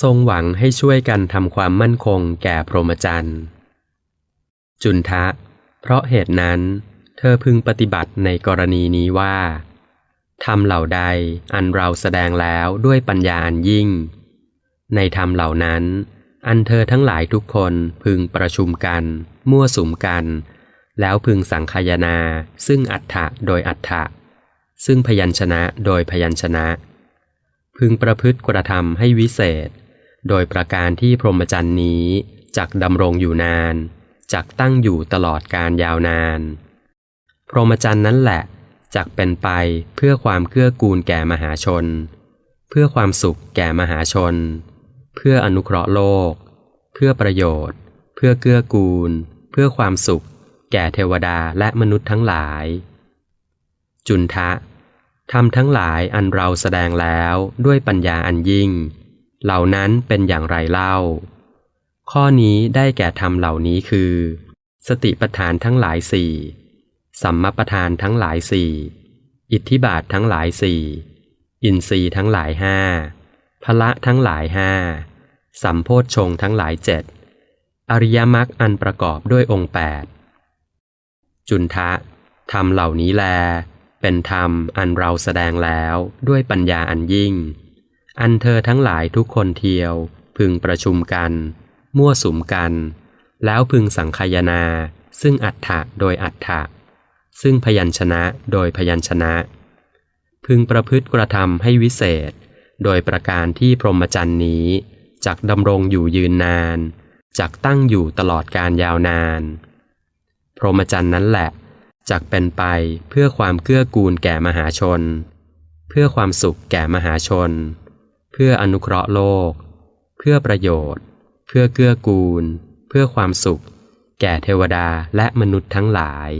ทรงหวังให้ช่วยกันทำความมั่นคงแก่พรหมจรรย์ จุนทะ เพราะเหตุนั้น เธอพึงปฏิบัติในกรณีนี้ว่าธรรมเหล่าใดอันเราแสดงแล้วด้วยปัญญาอันยิ่ง ในธรรมเหล่านั้น อันเธอทั้งหลายทุกคนพึงประชุมกัน มั่วสุมกัน แล้วพึงสังคายนา ซึ่งอัฏฐะโดยอัฏฐะซึ่งพยัญชนะโดยพยัญชนะ พึงประพฤติกระทำให้วิเศษ โดยประการที่พรหมจรรย์นี้จักดำรงอยู่นานจักตั้งอยู่ตลอดการยาวนาน พรหมจรรย์นั้นแหละจักเป็นไปเพื่อความเกื้อกูลแก่มหาชน เพื่อความสุขแก่มหาชน เพื่ออนุเคราะห์โลก เพื่อประโยชน์ เพื่อเกื้อกูล เพื่อความสุข แก่เทวดาและมนุษย์ทั้งหลาย จุนทะทำทั้งหลายอันเราแสดงแล้วด้วยปัญญาอันยิ่ง เหล่านั้นเป็นอย่างไรเล่า ข้อนี้ได้แก่ธรรมเหล่านี้คือ สติปัฏฐานทั้งหลายสี่สัมมาประธานทั้งหลายสี่อิทธิบาททั้งหลายสี่อินทรีย์ทั้งหลายห้าพละทั้งหลายห้าสัมโพธชงทั้งหลายเจ็ดอริยมรรคอันประกอบด้วยองค์แปดจุนทะธรรมเหล่านี้แล เป็นธรรมอันเราแสดงแล้วด้วยปัญญาอันยิ่ง อันเธอทั้งหลายทุกคนเทียว พึงประชุมกัน มั่วสุมกัน แล้วพึงสังคายนา ซึ่งอัฏฐะโดยอัฏฐะซึ่งพยัญชนะโดยพยัญชนะ พึงประพฤติกระทำให้วิเศษ โดยประการที่พรหมจรรย์นี้จักดำรงอยู่ยืนนานจักตั้งอยู่ตลอดการยาวนาน พรหมจรรย์นั้นแหละจักเป็นไปเพื่อความเกื้อกูลแก่มหาชน เพื่อความสุขแก่มหาชน เพื่ออนุเคราะห์โลก เพื่อประโยชน์ เพื่อเกื้อกูล เพื่อความสุข แก่เทวดาและมนุษย์ทั้งหลาย